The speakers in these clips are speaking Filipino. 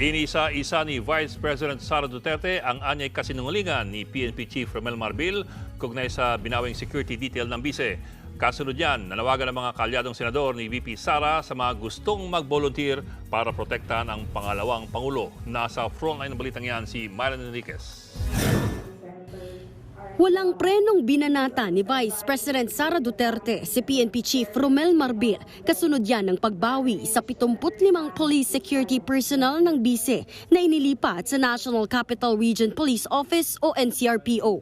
Inisa-isa ni Vice President Sara Duterte ang anyay kasinungalingan ni PNP Chief Romel Marbil kugnay sa binawing security detail ng bise. Kasunod yan, nanawagan ng mga kalyadong senador ni VP Sara sa mga gustong mag-volunteer para protektahan ang pangalawang Pangulo. Nasa frontline ng balitang yan si Myron Enriquez. Walang prenong binanata ni Vice President Sara Duterte si PNP Chief Romel Marbil kasunod yan ng pagbawi sa 75 police security personnel ng bise na inilipat sa National Capital Region Police Office o NCRPO.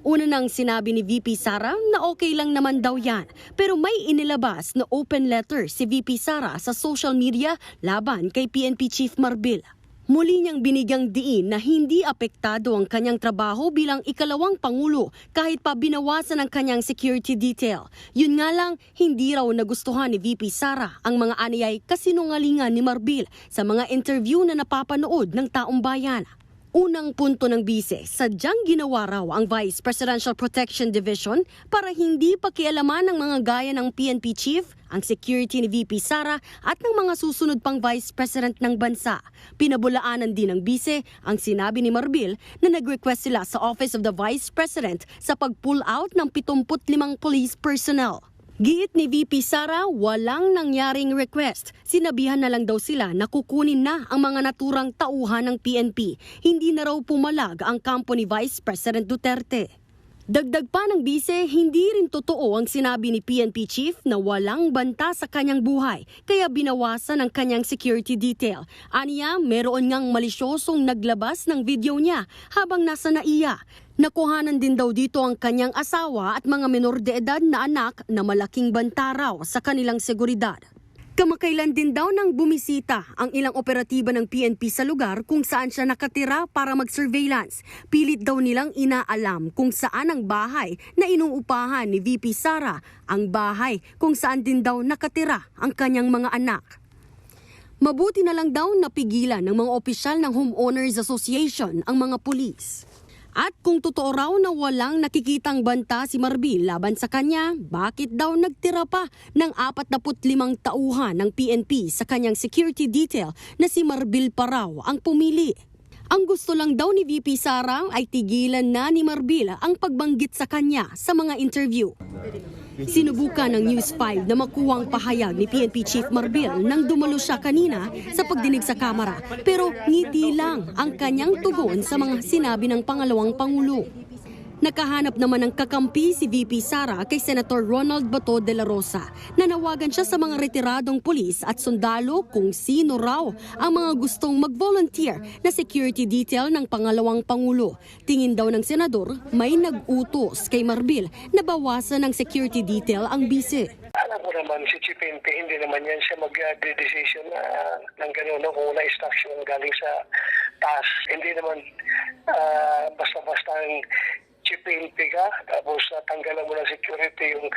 Una nang sinabi ni VP Sara na okay lang naman daw yan pero may inilabas na open letter si VP Sara sa social media laban kay PNP Chief Marbil. Muli niyang binigyang diin na hindi apektado ang kanyang trabaho bilang ikalawang pangulo kahit pa binawasan ang kanyang security detail. Yun nga lang, hindi raw nagustuhan ni VP Sara ang mga aniyay kasinungalingan ni Marbil sa mga interview na napapanood ng taong bayan. Unang punto ng bise, sadyang ginawa raw ang Vice Presidential Protection Division para hindi pakialaman ng mga gaya ng PNP Chief, ang security ni VP Sara at ng mga susunod pang Vice President ng bansa. Pinabulaanan din ng bise ang sinabi ni Marbil na nag-request sila sa Office of the Vice President sa pag-pull out ng 75 police personnel. Giit ni VP Sara, walang nangyaring request. Sinabihan na lang daw sila na kukunin na ang mga naturang tauhan ng PNP. Hindi na raw pumalag ang kampo ni Vice President Duterte. Dagdag pa ng bise, hindi rin totoo ang sinabi ni PNP Chief na walang banta sa kanyang buhay kaya binawasan ang kanyang security detail. Aniya, meron ngang malisyosong naglabas ng video niya habang nasa naiya. Nakuhanan din daw dito ang kanyang asawa at mga menor de edad na anak na malaking banta raw sa kanilang seguridad. Kamakailan din daw nang bumisita ang ilang operatiba ng PNP sa lugar kung saan siya nakatira para mag-surveillance. Pilit daw nilang inaalam kung saan ang bahay na inuupahan ni VP Sara, ang bahay kung saan din daw nakatira ang kanyang mga anak. Mabuti na lang daw napigilan ng mga opisyal ng Homeowners Association ang mga pulis. At kung totoo raw na walang nakikitang banta si Marbil laban sa kanya, bakit daw nagtira pa ng 45 tauhan ng PNP sa kanyang security detail na si Marbil pa raw ang pumili? Ang gusto lang daw ni VP Sara ay tigilan na ni Marbil ang pagbanggit sa kanya sa mga interview. Sinubukan ng News 5 na makuwang pahayag ni PNP Chief Marbil nang dumalo siya kanina sa pagdinig sa kamera. Pero ngiti lang ang kanyang tugon sa mga sinabi ng pangalawang Pangulo. Nakahanap naman ng kakampi si VP Sara kay Senator Ronald Bato de la Rosa. Nanawagan siya sa mga retiradong pulis at sundalo kung sino raw ang mga gustong mag-volunteer na security detail ng pangalawang Pangulo. Tingin daw ng senador, may nag-utos kay Marbil na bawasan ng security detail ang bise. Alam ko naman si Chief hindi naman yan siya mag-decision na ng gano'n no, kung na-instruction galing sa taas. Hindi naman ah, basta-basta PNP ka, tapos uh, tanggalan mo ng security yung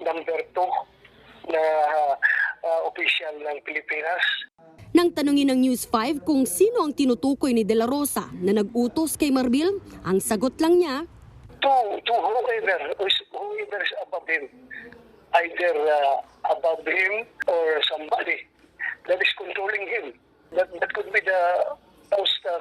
number 2 na ah, official ng Pilipinas. Nang tanungin ng News 5 kung sino ang tinutukoy ni De La Rosa na nag-utos kay Marbil, ang sagot lang niya, To, to whoever, whoever is above him, either uh, above him or somebody that is controlling him. That, that could be the most, uh,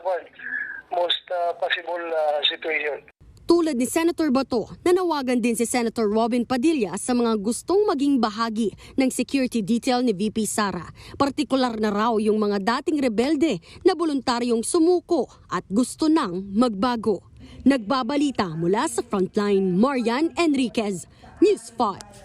most uh, possible uh, situation. Tulad ni Senator Bato, nanawagan din si Senator Robin Padilla sa mga gustong maging bahagi ng security detail ni VP Sara. Partikular na raw yung mga dating rebelde na voluntaryong sumuko at gusto nang magbago. Nagbabalita mula sa Frontline, Marian Enriquez, News 5.